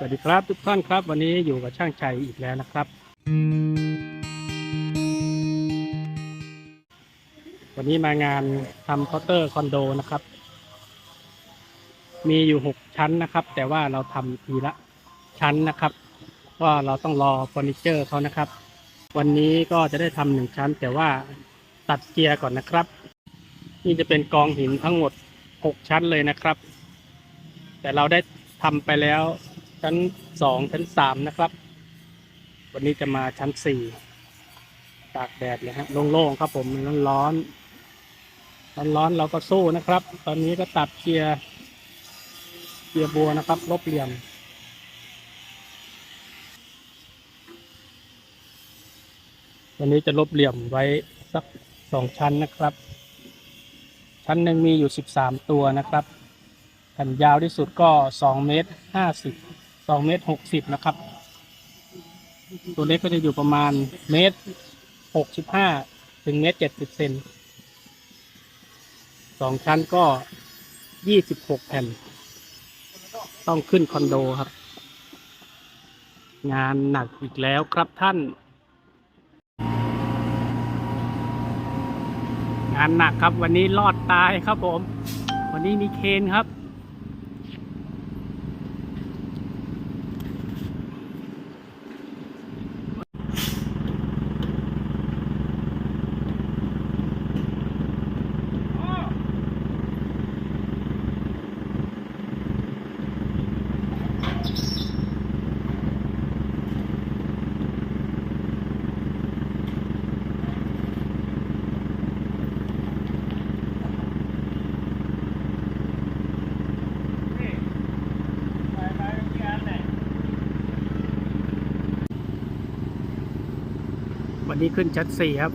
สวัสดีครับทุกท่านครับ วันนี้อยู่กับช่างชัยอีกแล้วนะครับ วันนี้มางานทำเคาน์เตอร์คอนโดนะครับ มีอยู่หกชั้นนะครับ แต่ว่าเราทำทีละชั้นนะครับเพราเราต้องรอเฟอร์นิเจอร์เขานะครับ วันนี้ก็จะได้ทำหนึ่งชั้น แต่ว่าตัดเกียร์ก่อนนะครับ นี่จะเป็นกองหินทั้งหมดหกชั้นเลยนะครับ แต่เราได้ทำไปแล้ว ชั้นสองชั้นสามนะครับ วันนี้จะมาชั้นสี่ตากแดดเลยฮะโล่งๆครับผมมันร้อนๆร้อนเราก็สู้นะครับ ตอนนี้ก็ตัดเกียร์เกียร์บัวนะครับ ลบเหลี่ยมวันนี้จะลบเหลี่ยมไว้สักสองชั้นนะครับ ชั้นหนึ่งมีอยู่สิบสามตัวนะครับแผ่นยาวที่สุดก็สองเมตรห้าสิบ สองเมตรหกสิบนะครับ ตัวเล็กก็จะอยู่ประมาณเมตรหกสิบห้าถึงเมตรเจ็ดสิบเซนสองชั้นก็ยี่สิบหกแผ่น ต้องขึ้นคอนโดครับ งานหนักอีกแล้วครับท่าน งานหนักครับวันนี้รอดตายครับผม วันนี้มีเคนครับ วันนี้ขึ้นชั้นสี่ครับ